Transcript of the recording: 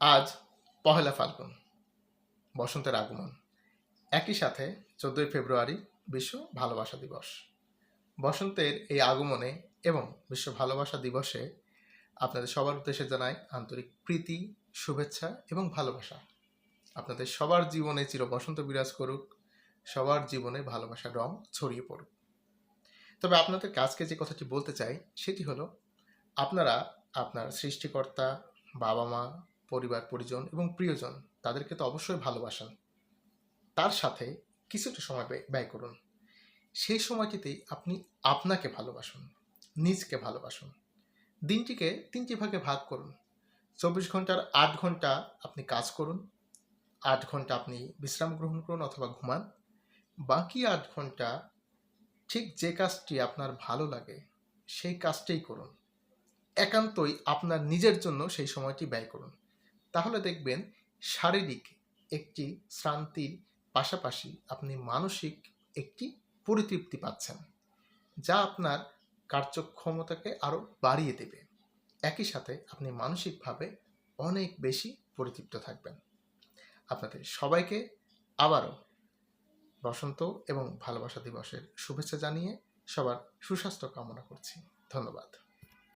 আজ পহেলা ফাল্গুন, বসন্তের আগমন। একই সাথে চোদ্দই ফেব্রুয়ারি বিশ্ব ভালোবাসা দিবস। বসন্তের এই আগমনে এবং বিশ্ব ভালোবাসা দিবসে আপনাদের সবার উদ্দেশ্যে জানাই আন্তরিক প্রীতি, শুভেচ্ছা এবং ভালোবাসা। আপনাদের সবার জীবনে চির বসন্ত বিরাজ করুক, সবার জীবনে ভালোবাসার রং ছড়িয়ে পড়ুক। তবে আপনাদের কাজকে যে কথাটি বলতে চাই, সেটি হলো, আপনারা আপনার সৃষ্টিকর্তা বাবা মা পরিবার, পরিজন এবং প্রিয়জন তাদেরকে তো অবশ্যই ভালোবাসেন। তার সাথে কিছুটা সময় ব্যয়- করুন। সেই সময়টিতেই আপনি আপনাকে ভালোবাসুন, নিজকে ভালোবাসুন। দিনটিকে তিনটি ভাগে ভাগ করুন। চব্বিশ ঘণ্টার আট ঘণ্টা আপনি কাজ করুন, আট ঘণ্টা আপনি বিশ্রাম গ্রহণ করুন অথবা ঘুমান। বাকি আট ঘণ্টা ঠিক যে কাজটি আপনার ভালো লাগে, সেই কাজটাই করুন। একান্তই আপনার নিজের জন্য সেই সময়টি ব্যয় করুন। তাহলে দেখবেন শারীরিক একটি শ্রান্তির পাশাপাশি আপনি মানসিক একটি পরিতৃপ্তি পাচ্ছেন, যা আপনার কার্যক্ষমতাকে আরও বাড়িয়ে দেবে। একই সাথে আপনি মানসিকভাবে অনেক বেশি পরিতৃপ্ত থাকবেন। আপনাদের সবাইকে আবারও বসন্ত এবং ভালোবাসা দিবসের শুভেচ্ছা জানিয়ে সবার সুস্বাস্থ্য কামনা করছি। ধন্যবাদ।